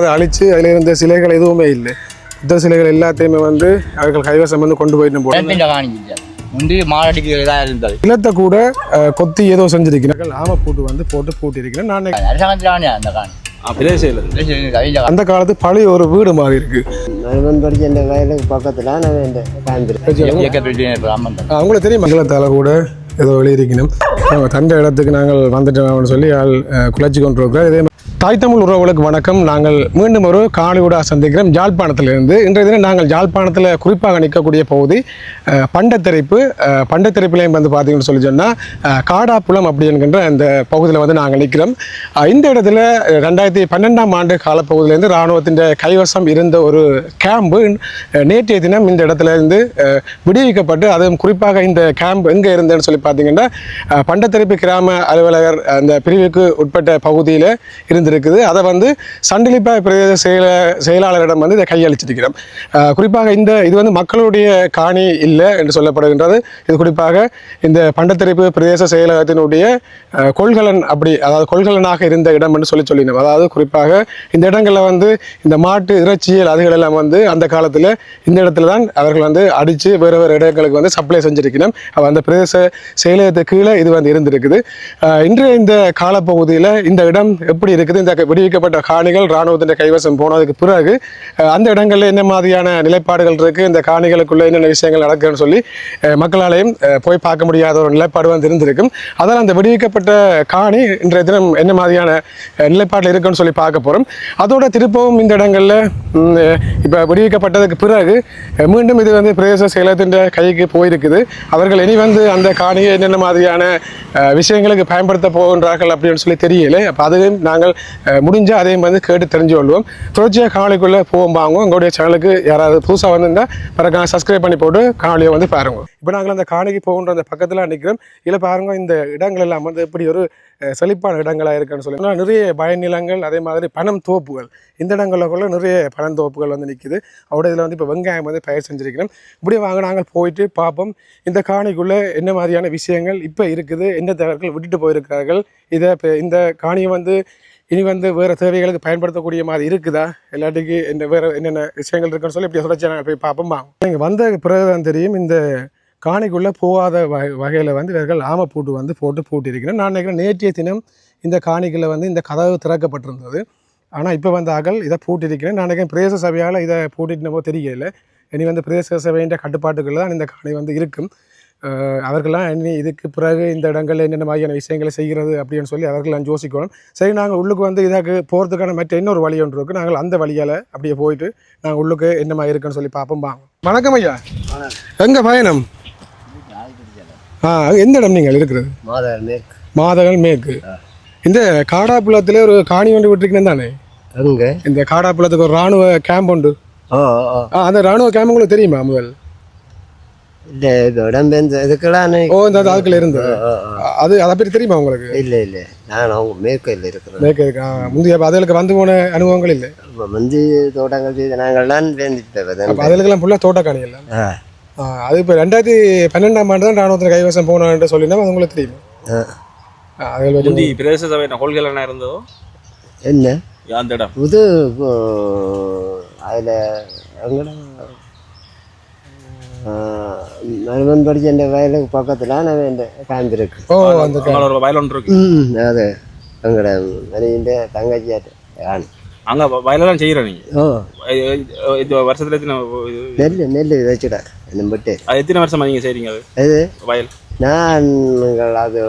அதை அழிச்சு அதில் இருந்த சிலைகள் எதுவுமே இல்லை. புத்த சிலைகள் எல்லாத்தையுமே வந்து அவர்கள் கைவசம் வந்து கொண்டு போயிட்டு காணிக்கிட்டார் முந்தி இதாக இருந்தது நிலத்தை கூட கொத்தி ஏதோ செஞ்சிருக்கிறார்கள். ஆம பூட்டு வந்து போட்டு பூட்டி இருக்கிறேன் நான் அரசாங்கத்தில் அந்த காணி. காலத்து பழைய ஒரு வீடு மாதிரி இருக்கு. உங்களுக்கு தெரியும் மங்களத்தால கூட ஏதோ நாங்கள் தந்த இடத்துக்கு நாங்கள் வந்துட்டோம்னு சொல்லி ஆள் அஹ், குலைச்சி கொண்டு இருக்கிறோம் இதே மாதிரி தாய் தமிழ் உறவுகளுக்கு வணக்கம். நாங்கள் மீண்டும் ஒரு காணிவிடா சந்திக்கிறோம். ஜாழ்ப்பாணத்திலிருந்து இன்றைய தினம் நாங்கள் ஜாழ்ப்பாணத்தில் குறிப்பாக நிற்கக்கூடிய பகுதி பண்டத்திரைப்பு. பண்டத்திரைப்புலையும் வந்து பார்த்தீங்கன்னு சொல்லி சொன்னால் காடாப்புலம் அப்படி என்கின்ற அந்த பகுதியில் வந்து நாங்கள் நிற்கிறோம். இந்த இடத்துல ரெண்டாயிரத்தி பன்னெண்டாம் ஆண்டு காலப்பகுதியிலேருந்து இராணுவத்தின் கைவசம் இருந்த ஒரு கேம்பு நேற்றைய தினம் இந்த இடத்துல இருந்து விடுவிக்கப்பட்டு அதுவும் குறிப்பாக இந்த கேம்ப் எங்கே இருந்ததுன்னு சொல்லி பார்த்தீங்கன்னா பண்டத்திரைப்பு கிராம அலுவலகர் அந்த பிரிவுக்கு உட்பட்ட பகுதியில் இருந்து இருந்திருக்குது அதை வந்து சண்டிலிப்பா பிரதேச செயல செயலாளரிடம் வந்து இதை கையளிச்சிருக்கிறோம். குறிப்பாக இந்த இது வந்து மக்களுடைய காணி இல்லை என்று சொல்லப்படுகின்றது. இது குறிப்பாக இந்த பண்டத்தரிப்பு பிரதேச செயலகத்தினுடைய கொள்கலன் அப்படி அதாவது கொள்கலனாக இருந்த இடம் என்று சொல்லி சொல்லினோம். அதாவது குறிப்பாக இந்த இடங்களில் வந்து இந்த மாட்டு இறைச்சியல் அதுகள் எல்லாம் வந்து அந்த காலத்தில் இந்த இடத்துல தான் அவர்கள் வந்து அடித்து வேறு வேறு இடங்களுக்கு வந்து சப்ளை செஞ்சிருக்கணும் அந்த பிரதேச செயலகத்துக்கு கீழே இது வந்து இருந்திருக்குது. இன்றைய இந்த காலப்பகுதியில் இந்த இடம் எப்படி இருக்குது? இந்த விடுவிக்கப்பட்ட காணிகள் இராணுவத்தின் கைவசம் போனதுக்கு பிறகு அந்த இடங்களில் என்ன மாதிரியான நிலைப்பாடுகள் இருக்குது இந்த காணிகளுக்குள்ளே என்னென்ன விஷயங்கள் நடக்குதுன்னு சொல்லி மக்களாலையும் போய் பார்க்க முடியாத ஒரு நிலைப்பாடு வந்து இருந்திருக்கும். அதால் அந்த விடுவிக்கப்பட்ட காணி இன்றைய தினம் என்ன மாதிரியான நிலைப்பாட்டில் இருக்குன்னு சொல்லி பார்க்க போகிறோம் அதோட திருப்பவும் இந்த இடங்களில் இப்போ விடுவிக்கப்பட்டதுக்கு பிறகு மீண்டும் இது வந்து பிரதேச செயலகத்தின் கைக்கு போயிருக்குது. அவர்கள் இனி வந்து அந்த காணியை என்னென்ன மாதிரியான விஷயங்களுக்கு பயன்படுத்த போகின்றார்கள் அப்படின்னு சொல்லி தெரியல. அப்போ அதையும் நாங்கள் முடிஞ்சால் அதே அதையும் வந்து கேட்டு தெரிஞ்சு கொள்வோம். தொடர்ச்சியாக காணொலிக்குள்ளே போவோம் வாங்குவோம். எங்களுடைய சேனலுக்கு யாராவது புதுசாக வந்திருந்தால் பிறகு சப்ஸ்கிரைப் பண்ணி போட்டு காணொலியை வந்து பாருங்க. இப்போ நாங்கள் அந்த காணிக்கு போகின்ற அந்த பக்கத்தில் நிற்கிறோம் இதில் பாருங்கள் இந்த இடங்கள் எல்லாம் வந்து எப்படி ஒரு செழிப்பான இடங்களாக இருக்குன்னு சொல்லி. நிறைய பயநிலங்கள் அதே மாதிரி பனம் தோப்புகள். இந்த இடங்களுக்குள்ள நிறைய பனம் தோப்புகள் வந்து நிற்கிது அவருடைய இதில் வந்து இப்போ வெங்காயம் வந்து பயிர் செஞ்சிருக்கிறோம். இப்படி வாங்க நாங்கள் போயிட்டு பார்ப்போம் இந்த காணிக்குள்ளே என்ன மாதிரியான விஷயங்கள் இப்போ இருக்குது எந்த தேவர்கள் விட்டுட்டு போயிருக்கிறார்கள் இதை இப்போ இந்த காணியை வந்து இனி வந்து வேறு தேவைகளுக்கு பயன்படுத்தக்கூடிய மாதிரி இருக்குதா? இல்லாட்டிக்கு இந்த வேறு என்னென்ன விஷயங்கள் இருக்குன்னு சொல்லி இப்படி தொடர்ச்சி நாங்கள் போய் பார்ப்போம் வாங்க நீங்கள் வந்த பிறகுதான் தெரியும் இந்த காணிக்குள்ளே போகாத வகை வகையில் வந்து இவர்கள் ஆமப்பூட்டு வந்து போட்டு பூட்டியிருக்கிறேன் நான் நினைக்கிறேன் நேற்றைய தினம் இந்த காணிக்குள்ள வந்து இந்த கதவு திறக்கப்பட்டிருந்தது. ஆனால் இப்போ வந்த அகல் இதை பூட்டியிருக்கிறேன் நான் நினைக்கிறேன் பிரதேச சபையால் இதை பூட்டிட்டு தெரியல. இனி வந்து பிரதேச சபையின் கட்டுப்பாட்டுக்குள்ள தான் இந்த காணி வந்து இருக்கும். அஹ் அவர்கள்லாம் இனி இதுக்கு பிறகு இந்த இடங்களில் என்னென்ன மாதிரியான விஷயங்களை செய்கிறது அப்படின்னு சொல்லி அவர்கள்லாம் யோசிக்கணும். சரி நாங்கள் உள்ளுக்கு வந்து இதாக்கு போகிறதுக்கான மற்ற இன்னொரு வழி ஒன்று இருக்குது நாங்கள் அந்த வழியால் அப்படியே போயிட்டு நாங்கள் உள்ளுக்கு என்ன மாதிரி இருக்குன்னு சொல்லி பார்ப்போம். வாங்க. வணக்கம் ஐயா. எங்கே பயணம்? ஆ எந்த இடம் நீங்கள் இருக்கிறது? மாதர் மேற்கு. மாதகள் மேற்கு. இந்த காடாப்புலத்தில் ஒரு காணி ஒன்று விட்டுருக்கணும் தானே? அங்கே இந்த காடாப்புலத்துக்கு ஒரு ராணுவ கேம்ப் உண்டு. ஆ அந்த ராணுவ கேம்ப் உங்களுக்கு தெரியுமா முதல்? இல்லை இது இடம்பெயர்ந்த இதுக்கெல்லாம் ஓ இந்த அதுக்குள்ள ஓ. அது அதை பற்றி தெரியுமா உங்களுக்கு? இல்லை இல்லை. நான் அவங்க மேற்கையில் இருக்கிறேன். மேற்கு இருக்கு. முந்தைய அதுகளுக்கு வந்து போன அனுபவங்கள் இல்லை? முந்தி தோட்டங்கள் நாங்கள்லாம் வேண்டிட்டு அதுகளுக்கெல்லாம் ஃபுல்லாக தோட்டக்காணி இல்லை அது இப்போ ரெண்டாயிரத்தி பன்னெண்டாம் ஆண்டு தான் ராணுவத்தில் கைவசம் போனான்னு சொல்லினா அது உங்களுக்கு தெரியும்? முந்தி பிரதேச சபை கொள்கை என்ன இருந்ததோ? என்ன? அந்த இடம் புது அதில் மருமன் படிச்ச இந்த வயலுக்கு பக்கத்தில் நான் இந்த காந்திருக்கு ஓ அந்த வயல் ஒன்று இருக்கு. ம் அது எங்கட மனைவிൻ്റെ தங்கச்சியாட்டு ஆண். அங்க வயலெல்லாம் செய்யற நீங்க? ஓ இது- வருஷத்துல எத்தனை நெல் நெல் வச்சுடா என்ன பட்டு அது எத்தனை வருஷமா நீங்க செய்றீங்க அது? அது? வயல். நாங்கள் அது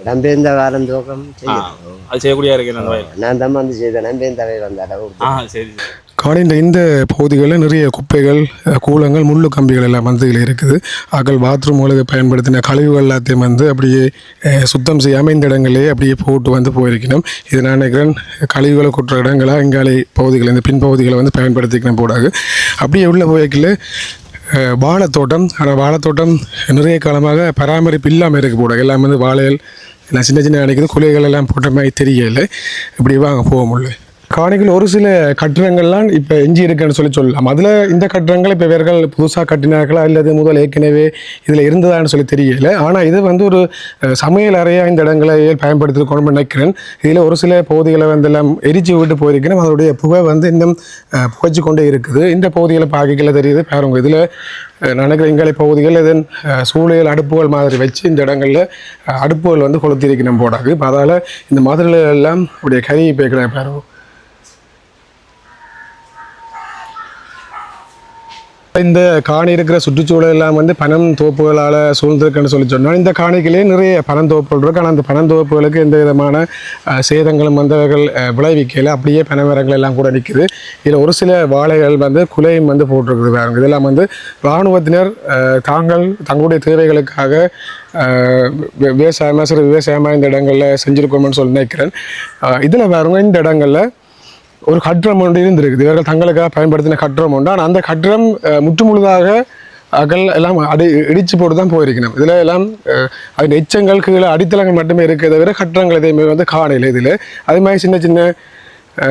இடம்பெயர்ந்த காலம் தூக்கம் அது செய்யக்கூடிய இருக்கு அந்த வயல்? நான் தான் வந்து செய்தேன் நம்பேந்தவை வந்தாட ஆ சரி சரி. காணின்ற இந்த பகுதிகளில் நிறைய குப்பைகள் கூலங்கள் முள்ளு கம்பிகள் எல்லாம் வந்து இதில் இருக்குது பாத்ரூம் பாத்ரூம்களுக்கு பயன்படுத்தின கழிவுகள் எல்லாத்தையும் வந்து அப்படியே சுத்தம் செய்யாமல் இந்த இடங்களே அப்படியே போட்டு வந்து போயிருக்கணும். இது நான் நினைக்கிறேன் கழிவுகளை கொட்டுற இடங்களாக இங்காலை பகுதிகள் இந்த பின்பகுதிகளை வந்து பயன்படுத்திக்கணும் போடாது. அப்படியே உள்ள போய்க்கல வாழைத்தோட்டம் ஆனால் வாழைத்தோட்டம் நிறைய காலமாக பராமரிப்பு இல்லாமல் இருக்க போட எல்லாம் வந்து வாழைகள் எல்லாம் சின்ன சின்ன நினைக்கிறது குலைகள் எல்லாம் போட்ட மாதிரி தெரியலை. இப்படி வாங்க போக முடியல. காணிகள் ஒரு சில கட்டிடங்கள்லாம் இப்போ எஞ்சி இருக்குன்னு சொல்லி சொல்லலாம். அதில் இந்த கட்டிடங்கள் இப்போ இவர்கள் புதுசாக கட்டினார்களா அல்லது முதல் ஏற்கனவே இதில் இருந்ததான்னு சொல்லி தெரியல. ஆனால் இது வந்து ஒரு சமையல் அறையாக இந்த இடங்களை பயன்படுத்திருக்கணும்னு நினைக்கிறேன். இதில் ஒரு சில பகுதிகளை வந்து எல்லாம் எரிச்சு விட்டு போயிருக்கணும் அதனுடைய புகை வந்து இன்னும் புகைச்சு கொண்டே இருக்குது. இந்த பகுதிகளை பார்க்கல தெரியுது. பாருங்க இதில் நினைக்கிற இங்களை பகுதிகள் இதன் சூழல் அடுப்புகள் மாதிரி வச்சு இந்த இடங்களில் அடுப்புகள் வந்து கொளுத்திருக்கணும் போடாது இப்போ அதால் இந்த மதுரையில் உடைய அப்படியே கறி பேக்கிற பாருங்க. இந்த காணி இருக்கிற சுற்றுச்சூழல் எல்லாம் வந்து பனம் தோப்புகளால் சூழ்ந்திருக்குன்னு சொல்லி சொன்னால் இந்த காணிகளே நிறைய பனந்தோப்புகள் இருக்கு. ஆனால் அந்த பனந்தோப்புகளுக்கு எந்த விதமான சேதங்களும் வந்தவர்கள் விளைவிக்கல. அப்படியே பனைமரங்கள் எல்லாம் கூட நிற்குது இதில் ஒரு சில வாழைகள் வந்து குலையும் வந்து போட்டிருக்குது பாருங்க. இதெல்லாம் வந்து இராணுவத்தினர் தாங்கள் தங்களுடைய தேவைகளுக்காக விவசாயமாக சிறு விவசாயமாக இந்த இடங்களில் செஞ்சுருக்கோம்னு சொல்லி நினைக்கிறேன். இதில் பாருங்க இந்த இடங்களில் ஒரு கட்டிடம் ஒன்று இருந்திருக்குது. இவர்கள் தங்களுக்காக பயன்படுத்தின கட்டிடம் உண்டு ஆனால் அந்த கட்டிடம் முற்று முழுதாக அகல் எல்லாம் அடி இடிச்சு போட்டு தான் போயிருக்கணும். இதில் எல்லாம் அதன் எச்சங்கள் கீழே அடித்தளங்கள் மட்டுமே இருக்கிறத தவிர கட்டிடங்கள் எதையுமே வந்து காணையில் இதில். அதே மாதிரி சின்ன சின்ன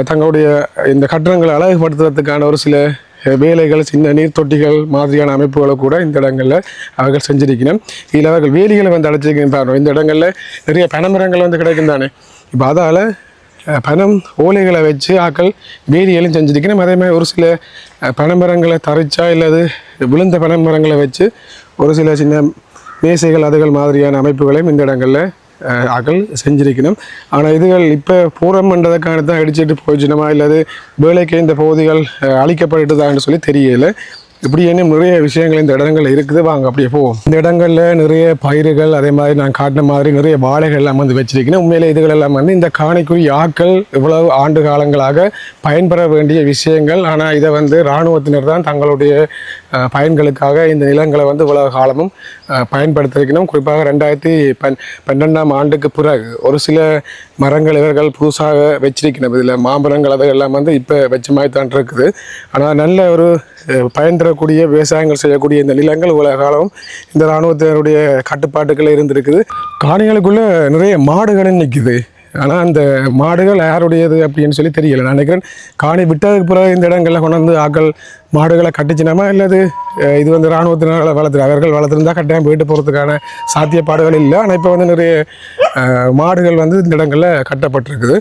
தங்களுடைய இந்த கட்டிடங்களை அழகுபடுத்துறதுக்கான ஒரு சில வேலைகள் சின்ன நீர் தொட்டிகள் மாதிரியான அமைப்புகளை கூட இந்த இடங்களில் அவர்கள் செஞ்சிருக்கணும். இதில் அவர்கள் வேலிகளை வந்து அடைச்சிருக்கணும் பாருங்க இந்த இடங்களில் நிறைய பனமரங்கள் வந்து கிடைக்கும் தானே இப்போ அதால் பனம் ஓலைகளை வச்சு ஆக்கள் வேலிகளும் செஞ்சுருக்கணும். அதே மாதிரி ஒரு சில பனைமரங்களை தரைச்சா இல்லாது விழுந்த பனைமரங்களை வச்சு ஒரு சில சின்ன மேசைகள் அதுகள் மாதிரியான அமைப்புகளையும் இந்த இடங்களில் ஆக்கள் செஞ்சிருக்கணும். ஆனால் இதுகள் இப்போ பூரம் பண்ணுறதுக்கான தான் அடிச்சுட்டு போயிடுச்சுனமா இல்லாது வேலைக்கு இந்த பகுதிகள் அழிக்கப்பட்டுதான்னு சொல்லி தெரியலை. இப்படி என்ன நிறைய விஷயங்கள் இந்த இடங்கள் இருக்குது? வாங்க அப்படியே போவோம். இந்த இடங்கள்ல நிறைய பயிர்கள் அதே மாதிரி நான் காட்டின மாதிரி நிறைய வாழைகள் எல்லாம் வந்து வச்சிருக்கேன். உண்மையிலே இதுகள் எல்லாம் வந்து இந்த காணிக்குரிய ஆக்கள் இவ்வளவு ஆண்டு காலங்களாக பயன்பெற வேண்டிய விஷயங்கள். ஆனால் இதை வந்து இராணுவத்தினர் தான் தங்களுடைய பயன்களுக்காக இந்த நிலங்களை வந்து இவ்வளவு காலமும் பயன்படுத்தியிருக்கணும். குறிப்பாக ரெண்டாயிரத்தி பன் பன்னெண்டாம் ஆண்டுக்கு பிறகு ஒரு சில மரங்கள் இவர்கள் புதுசாக வச்சிருக்கணும். இதில் மாமரங்கள் அதெல்லாம் வந்து இப்போ வச்ச மாதிரி தான் இருக்குது. ஆனால் நல்ல ஒரு அஹ், வளரக்கூடிய விவசாயங்கள் செய்யக்கூடிய இந்த நிலங்கள் உலக காலம் இந்த இராணுவத்தினருடைய கட்டுப்பாட்டுக்கள் இருந்திருக்குது. காணிகளுக்குள்ளே நிறைய மாடுகள் நிற்குது ஆனால் அந்த மாடுகள் யாருடையது அப்படின்னு சொல்லி தெரியல. நான் நினைக்கிறேன் காணி விட்டதுக்கு பிறகு இந்த இடங்களில் கொண்டு வந்து ஆக்கள் மாடுகளை கட்டிச்சினமா? இல்லது இது வந்து இராணுவத்தினால வளர்த்து அவர்கள் வளர்த்துருந்தா கட்டாயம் போயிட்டு போகிறதுக்கான சாத்தியப்பாடுகள் இல்லை. ஆனால் இப்போ வந்து நிறைய மாடுகள் வந்து இந்த இடங்களில் கட்டப்பட்டிருக்குது.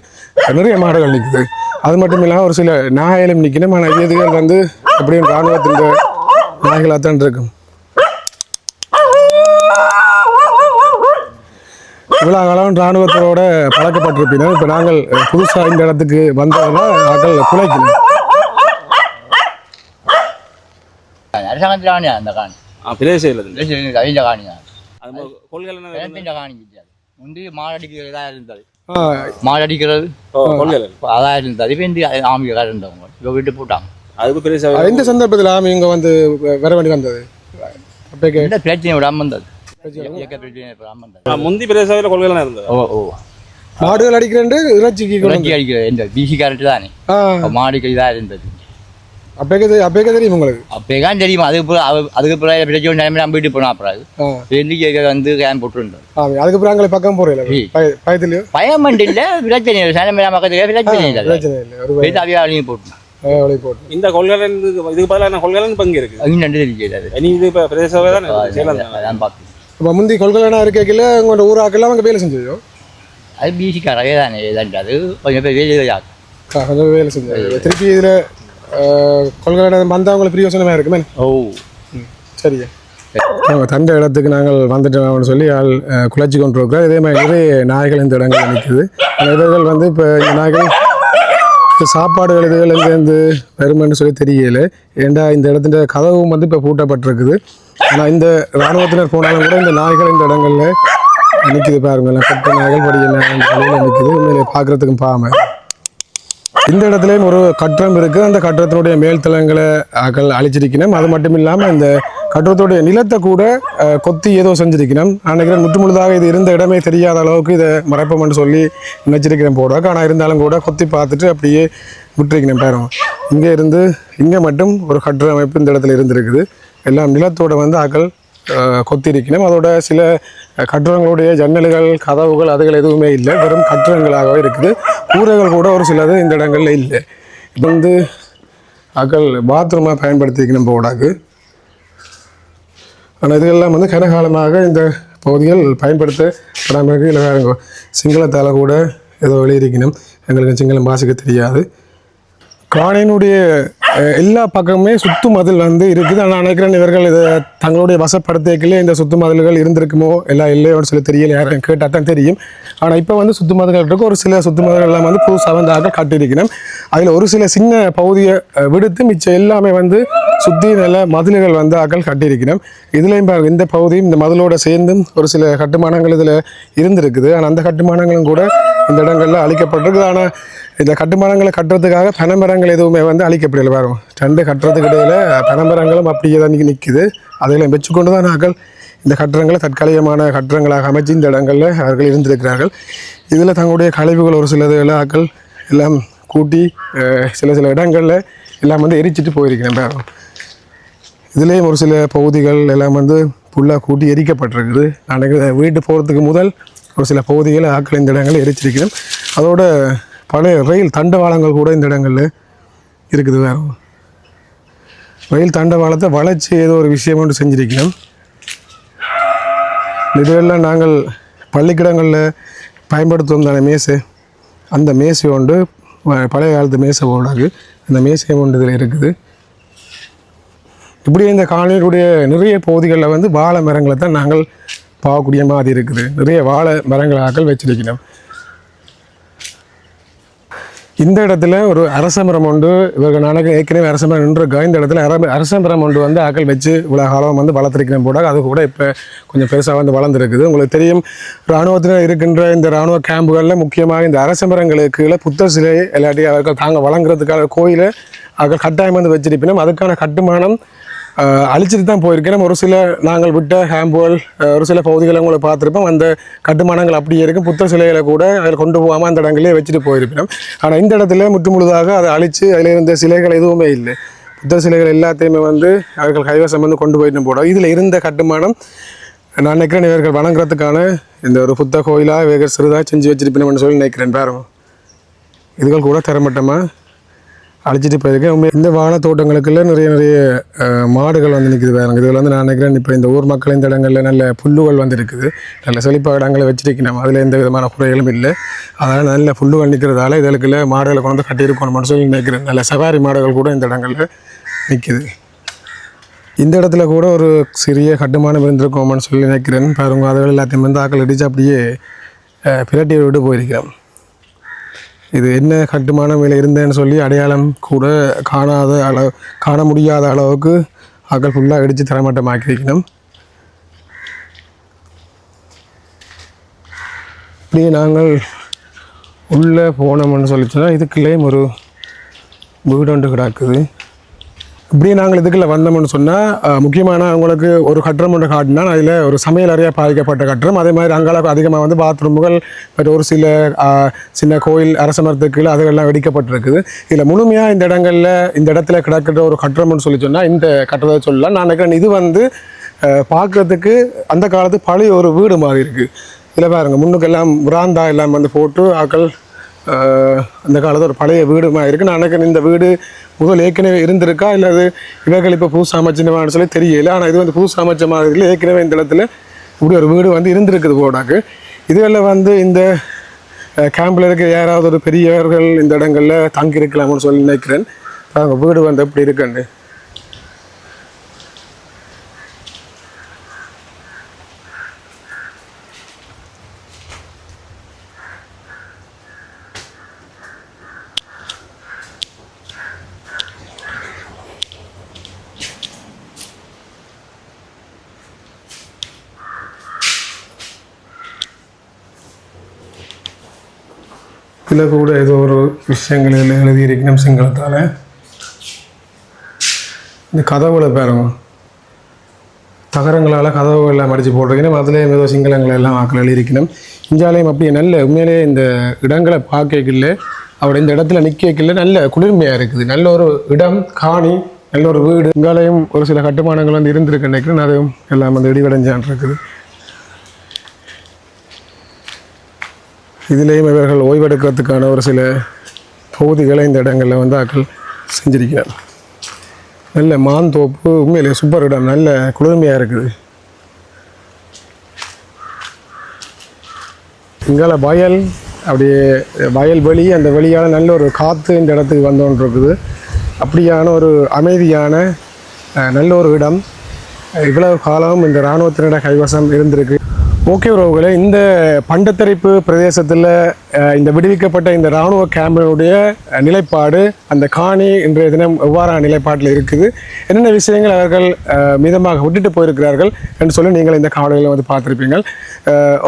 நிறைய மாடுகள் நிற்குது அது மட்டும் இல்லாமல் ஒரு சில நாய்களும் நிற்கணும் ஆனால் எதுகள் வந்து எப்படியும் இராணுவத்தின் நாய்களாக தான் இருக்கும். இவ்வளோ காலம் இராணுவத்தோட பழக்கப்பட்டிருப்பினோம் இப்போ நாங்கள் புதுசாக இந்த இடத்துக்கு வந்தோம்னா ஆக்கள் குலைக்கணும் அரசாங்கத்தில் காணியா அந்த காணி? இது கவிஞ்ச காணி தான் அது கிணத்தின் காணி முந்தி மாடடிக்கிறதா இருந்தது. ஆ. மாடடிக்கிறது அதான் இருந்தது. இப்போ இந்த ஆமிக்கார இருந்தவங்க இப்போ விட்டு போட்டாங்க. அதுக்கு பிரதேசம் எந்த சந்தர்ப்பத்தில் ஆமாம் இங்கே வந்து வர வேண்டி வந்தது? இந்த பிரச்சனை விடாம வந்தது. முந்தி பிரதேசத்தில் கொள்கைகள் இருந்தது ஓ ஓ. மாடுகள் அடிக்கிறேன் இறைச்சிக்கு கொண்டு குறைஞ்சி அடிக்கிற இந்த பிசி கரெக்ட் தானே. ஆ. மாடிக்கு இதாக இருந்தது. அப்போக்கே அப்போக்கே தெரியும் உங்களுக்கு? அப்போதான் தெரியுமா. அதுக்கு அதுக்கு பிறகு பிரச்சனை டைம் நம்ம வீட்டு போனோம் அப்புறம் ஆ. இருந்து வந்து கேம் போட்டுருந்தோம். அதுக்கப்புறம் அங்கே பக்கம் போகிறீங்களா ஏய். பய பயத்துலையோ? பயமண்டு இல்லை. பிரச்சனை இல்லை. சேலம் பக்கத்துக்கு பிரச்சனை இல்லை. பிரச்சனை இல்லை. ஒரு வீட்டு அவியாலையும் போட்டோம் வழி போட்டு. இந்த கொள்கைகள் இதுக்கு பதிலாக கொள்கைகள் பங்கு இருக்கு? அது ரெண்டு தெரியாது இனி இது இப்போ பிரதேசமே தான் சேலம் தான்? அதான் பார்க்கணும் இப்போ முந்தி கொள்கைலாம் இருக்கையில் உங்களோட ஊராக்கெல்லாம் அங்கே வேலை செஞ்சதோ? அது பிசிக்காரவே தானே ஏதாண்டு அது? கொஞ்சம் பேர் ஆ, கொஞ்சம் வேலை செஞ்சது. திருப்பி இதில் கொள்கை வந்தவங்களுக்கு பிரியோசனமாக இருக்குமே ஓ. சரியா நாங்கள் தண்ட இடத்துக்கு நாங்கள் வந்துட்டோம்னு சொல்லி ஆள் அஹ், குலைச்சி கொண்டு இருக்கிறோம் இதே மாதிரி நிறைய நாய்கள் இந்த இடங்களில் நிற்குது. இவர்கள் வந்து இப்போ இந்த நாய்கள் இந்த சாப்பாடுகள் இதுகள் எங்கேருந்து வருமென்னு சொல்லி தெரியல. ஏண்டா இந்த இடத்துல கதவும் வந்து இப்போ பூட்டப்பட்டிருக்குது. ஆனால் இந்த இராணுவத்தினர் போனாலும் கூட இந்த நாய்கள் இந்த இடங்களில் நிற்குது பாருங்களேன். கட்ட நாய்கள் படிய நாய்கள் நிற்குது உண்மையிலே பார்க்குறதுக்கும் பாமை இந்த இடத்துலையும் ஒரு கட்டடம் இருக்குது அந்த கட்டடத்தினுடைய மேல்தளங்களை அகல் அழிச்சிருக்கணும். அது மட்டும் இல்லாமல் இந்த கட்டடத்துடைய நிலத்தை கூட கொத்தி ஏதோ செஞ்சிருக்கணும். நான் நினைக்கிறேன் முழுதாக இது இருந்த இடமே தெரியாத அளவுக்கு இதை மறைப்போம்னு சொல்லி நினச்சிருக்கிறேன் போடுவாங்க ஆனால் இருந்தாலும் கூட கொத்தி பார்த்துட்டு அப்படியே விட்டுருக்கணும் பேரும் இங்கே இருந்து இங்கே மட்டும் ஒரு கட்டட அமைப்பு இந்த இடத்துல இருந்திருக்குது. எல்லாம் நிலத்தோட வந்து அகல் கொத்திருக்கணும் அதோட சில கட்டுரங்களுடைய ஜன்னல்கள் கதவுகள் அதுகள் எதுவுமே இல்லை. வெறும் கட்டுரங்களாகவே இருக்குது. கூரைகள் கூட ஒரு சிலது இந்த இடங்களில் இல்லை. இப்போ வந்து அகல் பாத்ரூமாக பயன்படுத்திக்கணும் போடாக்கு. ஆனால் இதுகெல்லாம் வந்து கனகாலமாக இந்த பகுதிகள் பயன்படுத்தப்படாமல் இருக்கு இல்லை சிங்களத்தால் கூட ஏதோ வெளியிருக்கணும் எங்களுக்கு சிங்களம் வாசிக்க தெரியாது. காணியினுடைய எல்லா பக்கமுமே சுத்து மதில் வந்து இருக்குது. நான் நினைக்கிறேன் இவர்கள் இதை தங்களுடைய வசப்படுத்தக்கிலே இந்த சுத்து மதில்கள் இருந்திருக்குமோ எல்லாம் இல்லையோன்னு சொல்லி தெரியல. யாரும் கேட்டால் தான் தெரியும். ஆனால் இப்போ வந்து சுத்து மதில்கள் இருக்கு. ஒரு சில சுத்து மதில்கள்லாம் வந்து புதுசாக வந்து ஆக கட்டியிருக்கணும் அதில் ஒரு சில சின்ன பகுதியை விடுத்து மிச்சம் எல்லாமே வந்து சுற்றி நல்ல மதில்கள் வந்து ஆக்கள் கட்டியிருக்கணும் இதுலேயும் இந்த பகுதியும் இந்த மதிலோட சேர்ந்தும் ஒரு சில கட்டுமானங்கள் இதில் இருந்திருக்குது. ஆனால் அந்த கட்டுமானங்களும் கூட இந்த இடங்கள்லாம் அழிக்கப்பட்டிருக்குது. ஆனால் இந்த கட்டுமானங்களை கட்டுறதுக்காக பனைமரங்கள் எதுவுமே வந்து அழிக்கப்படலை. வரும் ரெண்டு கட்டுறதுக்கு இடையில பனைமரங்களும் அப்படியே தான் நிற்குது அதையெல்லாம் வச்சுக்கொண்டு தான் நாங்கள் இந்த கட்டிடங்களை தற்காலிகமான கட்டிடங்களாக அமைச்சு இந்த இடங்களில் அவர்கள் இருந்திருக்கிறார்கள். இதில் தங்களுடைய கழிவுகள் ஒரு சில ஆக்கள் எல்லாம் கூட்டி சில சில இடங்களில் எல்லாம் வந்து எரிச்சிட்டு போயிருக்கிறேன் பாருங்க. இதுலேயும் ஒரு சில பகுதிகள் எல்லாம் வந்து ஃபுல்லாக கூட்டி எரிக்கப்பட்டிருக்குது. நான் வீட்டு போகிறதுக்கு முதல் ஒரு சில பகுதிகள் ஆக்கள் இந்த இடங்களில் எரிச்சிருக்கிறோம். அதோட பழைய ரயில் தண்டவாளங்கள் கூட இந்த இடங்களில் இருக்குது வேறு. ரயில் தண்டவாளத்தை வளர்ச்சி ஏதோ ஒரு விஷயம் ஒன்று செஞ்சுருக்கிறோம். இதுவெல்லாம் நாங்கள் பள்ளிக்கிடங்களில் பயன்படுத்துவோம் தானே மேசை. அந்த மேசை ஒன்று பழைய காலத்து மேசை போடாது அந்த மேசை ஒன்று இதில் இருக்குது. இப்படி இந்த காலனியுடைய நிறைய பகுதிகளில் வந்து வாழை மரங்களை தான் நாங்கள் பார்க்கக்கூடிய மாதிரி இருக்குது. நிறைய வாழை மரங்களாக்கள் வச்சிருக்கணும். இந்த இடத்துல ஒரு அரச மரம் உண்டு. இவர்கள் நாளைக்கு ஏற்கனவே அரச மரம் நின்றுருக்கா. இந்த இடத்துல அர அரச மரம் ஒன்று வந்து ஆக்கள் வச்சு இவ்வளோ காலம் வந்து வளர்த்துருக்கிறேன் போட அது கூட இப்போ கொஞ்சம் பெருசாக வந்து வளர்ந்துருக்குது. உங்களுக்கு தெரியும் இராணுவத்தில் இருக்கின்ற இந்த இராணுவ கேம்புகளில் முக்கியமாக இந்த அரச மரங்களுக்கு கீழே புத்தர் சிலை இல்லாட்டி அவர்கள் தாங்க வழங்குறதுக்காக கோயிலை அவர்கள் கட்டாயம் வந்து வச்சிருப்பினும் அதுக்கான கட்டுமானம் அழிச்சிட்டு தான் போயிருக்கிறோம் ஒரு சில நாங்கள் விட்ட ஹேம்புகள் ஒரு சில பகுதிகளை உங்களை பார்த்துருப்போம். அந்த கட்டுமானங்கள் அப்படியே இருக்கும். புத்தர் சிலைகளை கூட அதில் கொண்டு போகாமல் அந்த இடங்களே வச்சுட்டு போயிருக்கிறோம். ஆனால் இந்த இடத்துல முற்று முழுதாக அதை அழித்து அதில் இருந்த சிலைகள் எதுவுமே இல்லை. புத்தர் சிலைகள் எல்லாத்தையுமே வந்து அவர்கள் கைவசம் வந்து கொண்டு போயிட்டு போடும் இதில் இருந்த கட்டுமானம் நான் நினைக்கிறேன் இவர்கள் வணங்குறதுக்கான இந்த ஒரு புத்த கோயிலாக இவர்கள் சிறுதாக செஞ்சு வச்சிருப்பினோம்னு சொல்லி நினைக்கிறேன். பாருங்க. இதுகள் கூட தரமட்டமாக அழிச்சிட்டு போயிருக்கேன் உண்மையா இந்த வாழை தோட்டங்களுக்குள்ள நிறைய நிறைய மாடுகள் வந்து நிற்குது பாருங்க. இதில் வந்து நான் நினைக்கிறேன் இப்போ இந்த ஊர் மக்கள் இந்த இடங்களில் நல்ல புல்லுகள் வந்து இருக்குது நல்ல செழிப்பாக இடங்களை வச்சிருக்கணும். அதில் எந்த விதமான குறைகளும் இல்லை. அதனால் நல்ல புல்லுகள் நிற்கிறதால இதுகளுக்குள்ள மாடுகளை கொண்டு வந்து கட்டியிருக்கணும்னு சொல்லி நினைக்கிறேன். நல்ல சவாரி மாடுகள் கூட இந்த இடங்களில் நிற்குது இந்த இடத்துல கூட ஒரு சிறிய கட்டுமானம் இருந்திருக்கோம்னு சொல்லி நினைக்கிறேன். பாருங்க அதுகள் எல்லாத்தையும் வந்து ஆக்கள் அடித்து அப்படியே பிரட்டி விட்டு போயிருக்கிறோம். இது என்ன கட்டுமானம் மேலே இருந்தேன்னு சொல்லி அடையாளம் கூட காணாத அளவு காண முடியாத அளவுக்கு அகல் ஃபுல்லாக இடித்து தரமாட்டமாக்கி வைக்கணும். இப்படியே நாங்கள் உள்ளே போனோம்னு சொல்லிச்சுன்னா இதுக்குள்ளேயும் ஒரு வீடு ஒன்று கிடக்குது. இப்படியே நாங்கள் இதுக்குள்ள வந்தோம்னு சொன்னால் முக்கியமான அவங்களுக்கு ஒரு கட்டடம் ஒன்று காட்டினா அதில் ஒரு சமையல் அறையாக பாதிக்கப்பட்ட கட்டடம். அதே மாதிரி அங்கால அதிகமாக வந்து பாத்ரூமுகள் மற்ற ஒரு சில சின்ன கோயில் அரச மரத்துக்குள்ள அதுகள்லாம் வெடிக்கப்பட்டிருக்குது. இதில் முழுமையாக இந்த இடங்களில் இந்த இடத்துல கிடக்கிற ஒரு கட்டடம்னு சொல்லி சொன்னால் இந்த கட்டடத்தை சொல்லலாம். நான் நினைக்கிறேன் இது வந்து பார்க்குறதுக்கு பார்க்கறதுக்கு அந்த காலத்து பழைய ஒரு வீடு மாதிரி இருக்குது இதில் பாருங்க முன்னுக்கெல்லாம் முராந்தா எல்லாம் வந்து போட்டு ஆக்கள் அந்த காலத்தில் ஒரு பழைய வீடு மாதிரி இருக்குது நான் எனக்கு இந்த வீடு முதல் ஏற்கனவே இருந்திருக்கா? இல்லை அது இவர்கள் இப்போ புதுசு அமைச்சினவான்னு சொல்லி தெரியல. ஆனால் இது வந்து புதுசு அமைச்ச மாதிரி ஏற்கனவே இந்த இடத்துல இப்படி ஒரு வீடு வந்து இருந்திருக்குது போடாக்கு இதுகளில் வந்து இந்த கேம்பில் இருக்க யாராவது ஒரு பெரியவர்கள் இந்த இடங்களில் தங்கியிருக்கலாம்னு சொல்லி நினைக்கிறேன். அவங்க வீடு வந்து எப்படி இருக்குன்னு. இதில் கூட ஏதோ ஒரு விஷயங்கள் எழுதியிருக்கணும் சிங்களத்தால் இந்த கதவுகளை பாருங்க. தகரங்களால் கதவுகள் எல்லாம் அடித்து போட்டிருக்கணும். அதுலேயும் ஏதோ சிங்களங்கள் எல்லாம் ஆக்கள் எழுதியிருக்கணும். இஞ்சாலையும் அப்படியே நல்ல உண்மையிலேயே இந்த இடங்களை பார்க்கல அவட இந்த இடத்துல நிற்கல நல்ல குளிர்மையாக இருக்குது. நல்ல ஒரு இடம் காணி நல்ல ஒரு வீடு. இங்காலையும் ஒரு சில கட்டுமானங்கள் வந்து இருந்திருக்கு நினைக்கிறேன். அதுவும் எல்லாம் வந்து இடிவடைஞ்சான் இருக்குது. இதுலேயும் இவர்கள் ஓய்வெடுக்கிறதுக்கான ஒரு சில பகுதிகளை இந்த இடங்களில் வந்து ஆக்கள் செஞ்சிருக்கிறார். நல்ல மாந்தோப்பு உண்மையிலே சூப்பர் இடம். நல்ல குளிர்மையாக இருக்குது. இங்கால வயல் அப்படியே வயல் வெளி அந்த வெளியால் நல்ல ஒரு காற்று இந்த இடத்துக்கு வந்தோன்னு இருக்குது அப்படியான ஒரு அமைதியான நல்ல ஒரு இடம். இவ்வளவு காலம் இந்த இராணுவத்தினோட கைவசம் இருந்திருக்கு. ஓகே உறவுகளே இந்த பண்டத்தரிப்பு பிரதேசத்தில் இந்த விடுவிக்கப்பட்ட இந்த இராணுவ கேம்பினுடைய நிலைப்பாடு அந்த காணி இன்றைய தினம் எவ்வாறான நிலைப்பாட்டில் இருக்குது என்னென்ன விஷயங்கள் அவர்கள் மிதமாக விட்டுட்டு போயிருக்கிறார்கள் என்று சொல்லி நீங்கள் இந்த காணொலியில் வந்து பார்த்துருப்பீங்க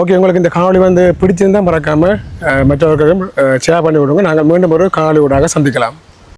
ஓகே உங்களுக்கு இந்த காணொலி வந்து பிடிச்சிருந்தால் மறக்காமல் மற்றவர்களும் ஷேர் பண்ணி விடுங்க. நாங்கள் மீண்டும் ஒரு காணொலி ஊடாக சந்திக்கலாம்.